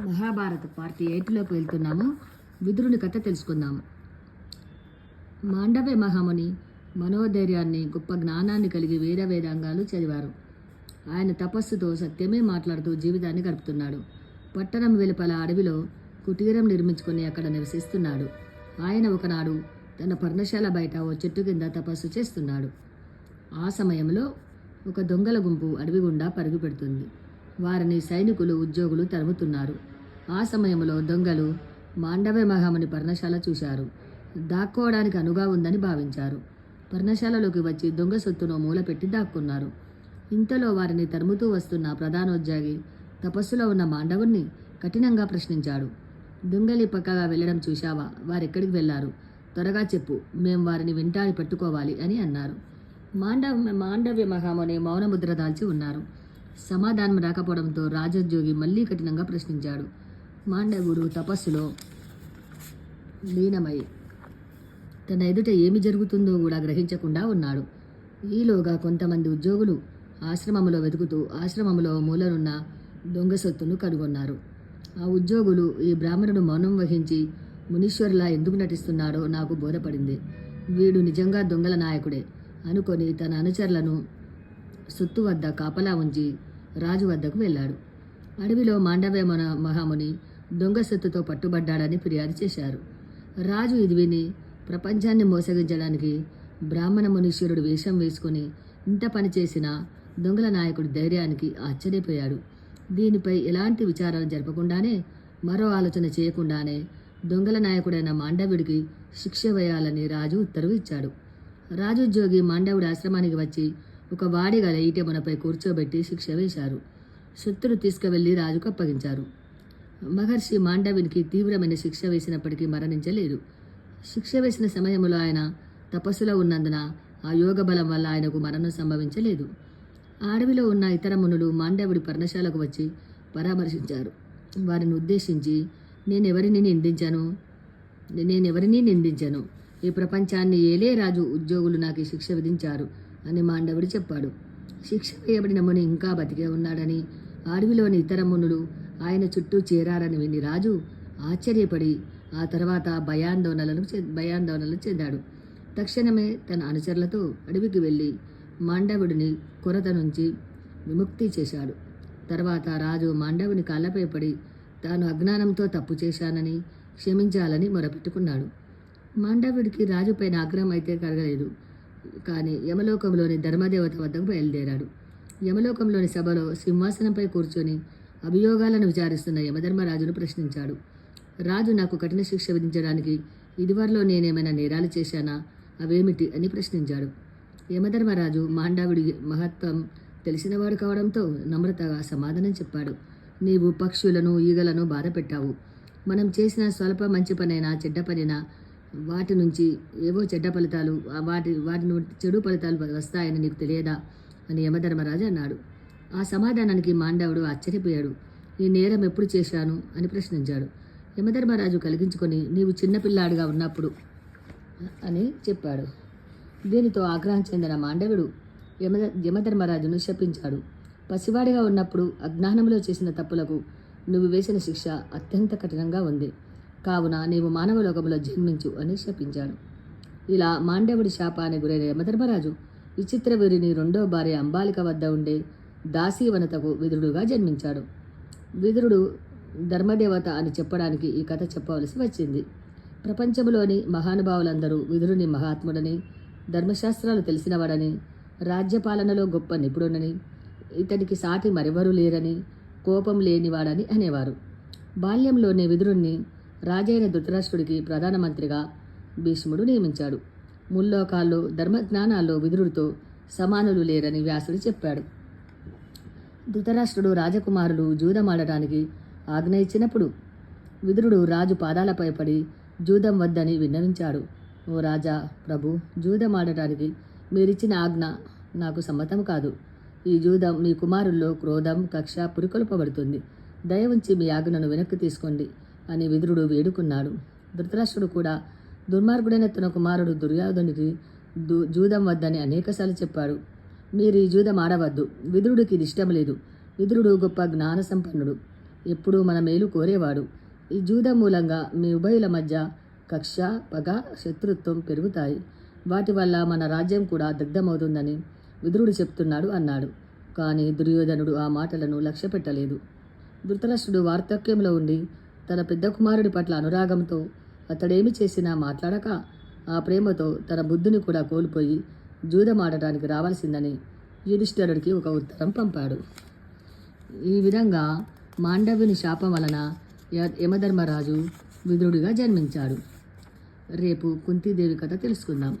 Mahabharata party ఎయిట్లోకి వెళ్తున్నాము. విదురుని కథ తెలుసుకుందాము. మాండవ్య మహాముని మనోధైర్యాన్ని గొప్ప జ్ఞానాన్ని కలిగి వేద వేదాంగాలు చదివారు. ఆయన తపస్సుతో సత్యమే మాట్లాడుతూ జీవితాన్ని గడుపుతున్నాడు. పట్టణం వెలుపల అడవిలో కుటీరం నిర్మించుకొని అక్కడ నివసిస్తున్నాడు. ఆయన ఒకనాడు తన పర్ణశాల బయట ఓ చెట్టు కింద తపస్సు చేస్తున్నాడు. ఆ సమయంలో ఒక దొంగల గుంపు అడవి గుండా పరుగు పెడుతుంది. వారిని సైనికులు ఉద్యోగులు తరుముతున్నారు. ఆ సమయంలో దొంగలు మాండవ్య మహాముని పర్ణశాల చూశారు. దాక్కోవడానికి అనుగా ఉందని భావించారు. పర్ణశాలలోకి వచ్చి దొంగ సొత్తును మూలపెట్టి దాక్కున్నారు. ఇంతలో వారిని తరుముతూ వస్తున్న ప్రధానోద్యోగి తపస్సులో ఉన్న మాండవుణ్ణి కఠినంగా ప్రశ్నించాడు. దొంగలి పక్కగా వెళ్ళడం చూశావా? వారెక్కడికి వెళ్ళారు? త్వరగా చెప్పు. మేం వారిని వెంటాడి పెట్టుకోవాలి అని అన్నారు. మాండవ మాండవ్య మహాముని మౌనముద్ర దాల్చి ఉన్నారు. సమాధానం రాకపోవడంతో రాజోద్యోగి మళ్ళీ కఠినంగా ప్రశ్నించాడు. మాండవుడు తపస్సులో లీనమై తన ఎదుట ఏమి జరుగుతుందో కూడా గ్రహించకుండా ఉన్నాడు. ఈలోగా కొంతమంది ఉద్యోగులు ఆశ్రమంలో వెతుకుతూ ఆశ్రమంలో మూలనున్న దొంగ సొత్తును కనుగొన్నారు. ఆ ఉద్యోగులు ఈ బ్రాహ్మణుడు మౌనం వహించి మునీశ్వరులా ఎందుకు నటిస్తున్నాడో నాకు బోధపడింది. వీడు నిజంగా దొంగల నాయకుడే అనుకొని తన అనుచరులను సొత్తు వద్ద కాపలా ఉంచి రాజు వద్దకు వెళ్ళాడు. అడవిలో మాండవ్య మన- మహాముని దొంగ సొత్తుతో పట్టుబడ్డాడని ఫిర్యాదు చేశారు. రాజు ఇది విని ప్రపంచాన్ని మోసగించడానికి బ్రాహ్మణ మునీశ్వరుడు వేషం వేసుకుని ఇంత పని చేసిన దొంగల నాయకుడి ధైర్యానికి ఆశ్చర్యపోయాడు. దీనిపై ఎలాంటి విచారాలు జరపకుండానే మరో ఆలోచన చేయకుండానే దొంగల నాయకుడైన మాండవుడికి శిక్ష వేయాలని రాజు ఉత్తర్వు ఇచ్చాడు. రాజుద్యోగి మాండవుడి ఆశ్రమానికి వచ్చి ఒక వాడిగల ఈటెమనపై కూర్చోబెట్టి శిక్ష వేశారు. శత్రులు తీసుకువెళ్ళి రాజుకు అప్పగించారు. మహర్షి మాండవినికి తీవ్రమైన శిక్ష వేసినప్పటికీ మరణించలేదు. శిక్ష వేసిన సమయంలో ఆయన తపస్సులో ఉన్నందున ఆ యోగ బలం వల్ల ఆయనకు మరణం సంభవించలేదు. అడవిలో ఉన్న ఇతర మునులు మాండవుడి పర్ణశాలకు వచ్చి పరామర్శించారు. వారిని ఉద్దేశించి నేను ఎవరిని నిందించాను? నేను ఎవరిని నిందించను? ఈ ప్రపంచాన్ని ఏలే రాజు ఉద్యోగులు నాకు శిక్ష విధించారు. అని మాండవుడు చెప్పాడు. శిక్ష వేయబడిన ముని ఇంకా బతికే ఉన్నాడని అడవిలోని ఇతర మునులు ఆయన చుట్టూ చేరారని విని రాజు ఆశ్చర్యపడి ఆ తర్వాత భయాందోళనలు భయాందోళనలు చెందాడు. తక్షణమే తన అనుచరులతో అడవికి వెళ్ళి మాండవుడిని కొరత నుంచి విముక్తి చేశాడు. తర్వాత రాజు మాండవుని కాళ్ళపై పడి తాను అజ్ఞానంతో తప్పు చేశానని క్షమించాలని మొరపెట్టుకున్నాడు. మాండవుడికి రాజుపైన ఆగ్రహం అయితే కలగలేదు. కానీ యమలోకంలోని ధర్మదేవత వద్దకు బయలుదేరాడు. యమలోకంలోని సభలో సింహాసనంపై కూర్చొని అభియోగాలను విచారిస్తున్న యమధర్మరాజును ప్రశ్నించాడు. రాజు నాకు కఠిన శిక్ష విధించడానికి ఇదివరలో నేనేమైనా నేరాలు చేశానా? అవేమిటి? అని ప్రశ్నించాడు. యమధర్మరాజు మాండవుడి మహత్వం తెలిసినవాడు కావడంతో నమ్రతగా సమాధానం చెప్పాడు. నీవు పక్షులను ఈగలను బాధపెట్టావు. మనం చేసిన స్వల్ప మంచి పనైనా చెడ్డ పనైనా వాటి నుంచి ఏవో చెడ్డ ఫలితాలు వాటి వాటి నుండి చెడు ఫలితాలు వస్తాయని నీకు తెలియదా? అని యమధర్మరాజు అన్నాడు. ఆ సమాధానానికి మాండవుడు ఆశ్చర్యపోయాడు. ఈ నేరం ఎప్పుడు చేశాను? అని ప్రశ్నించాడు. యమధర్మరాజు కలిగించుకొని నీవు చిన్నపిల్లాడిగా ఉన్నప్పుడు అని చెప్పాడు. దీనితో ఆగ్రహం చెందిన మాండవుడు యమ యమధర్మరాజును శపించాడు. పసివాడిగా ఉన్నప్పుడు అజ్ఞానంలో చేసిన తప్పులకు నువ్వు వేసిన శిక్ష అత్యంత కఠినంగా ఉంది. కావున నీవు మానవలోకంలో జన్మించు అని శపించాడు. ఇలా మాండవుడి శాపానికి గురైన యమధర్మరాజు విచిత్రవీరిని రెండో భార్య అంబాలిక వద్ద ఉండే దాసీవనతకు విదురుడుగా జన్మించాడు. విదురుడు ధర్మదేవత అని చెప్పడానికి ఈ కథ చెప్పవలసి వచ్చింది. ప్రపంచంలోని మహానుభావులందరూ విదురుని మహాత్ముడని ధర్మశాస్త్రాలు తెలిసినవాడని రాజ్యపాలనలో గొప్ప నిపుణుడని ఇతడికి సాటి మరెవరూ లేరని కోపం లేనివాడని అనేవారు. బాల్యంలోనే విదురుణ్ణి రాజైన ధృతరాష్ట్రుడికి ప్రధానమంత్రిగా భీష్ముడు నియమించాడు. ముల్లోకాల్లో ధర్మజ్ఞానాల్లో విదురుడితో సమానులు లేరని వ్యాసుడు చెప్పాడు. ధృతరాష్ట్రుడు రాజకుమారులు జూదమాడటానికి ఆజ్ఞ ఇచ్చినప్పుడు విదురుడు రాజు పాదాలపై పడి జూదం వద్దని విన్నవించాడు. ఓ రాజా ప్రభు జూదమాడటానికి మీరిచ్చిన ఆజ్ఞ నాకు సమ్మతం కాదు. ఈ జూదం మీ కుమారుల్లో క్రోధం కక్ష పురికొల్పబడుతుంది. దయ ఉంచి మీ ఆజ్ఞను వెనక్కి తీసుకోండి. అని విదురుడు వేడుకున్నాడు. ధృతరాష్ట్రుడు కూడా దుర్మార్గుడైన తన కుమారుడు దుర్యోధనుడి దు జూదం వద్దని అనేకసార్లు చెప్పాడు. మీరు ఈ జూదం ఆడవద్దు. విదురుడికి ఇది ఇష్టం లేదు. విదురుడు గొప్ప జ్ఞాన సంపన్నుడు ఎప్పుడూ మన మేలు కోరేవాడు. ఈ జూదం మూలంగా మీ ఉభయుల మధ్య కక్ష పగ శత్రుత్వం పెరుగుతాయి. వాటి వల్ల మన రాజ్యం కూడా దగ్ధమవుతుందని విదురుడు చెప్తున్నాడు అన్నాడు. కానీ దుర్యోధనుడు ఆ మాటలను లక్ష్యపెట్టలేదు. ధృతరాష్ట్రుడు వార్తక్యంలో ఉండి తన పెద్ద కుమారుడి పట్ల అనురాగంతో అతడేమి చేసినా మాట్లాడక ఆ ప్రేమతో తన బుద్ధిని కూడా కోల్పోయి జూదమాడటానికి రావాల్సిందని యుధిష్ఠరుడికి ఒక ఉత్తరం పంపాడు. ఈ విధంగా మాండవుని శాపం వలన యమధర్మరాజు విధుడిగా జన్మించాడు. రేపు కుంతీదేవి కథ తెలుసుకుందాం.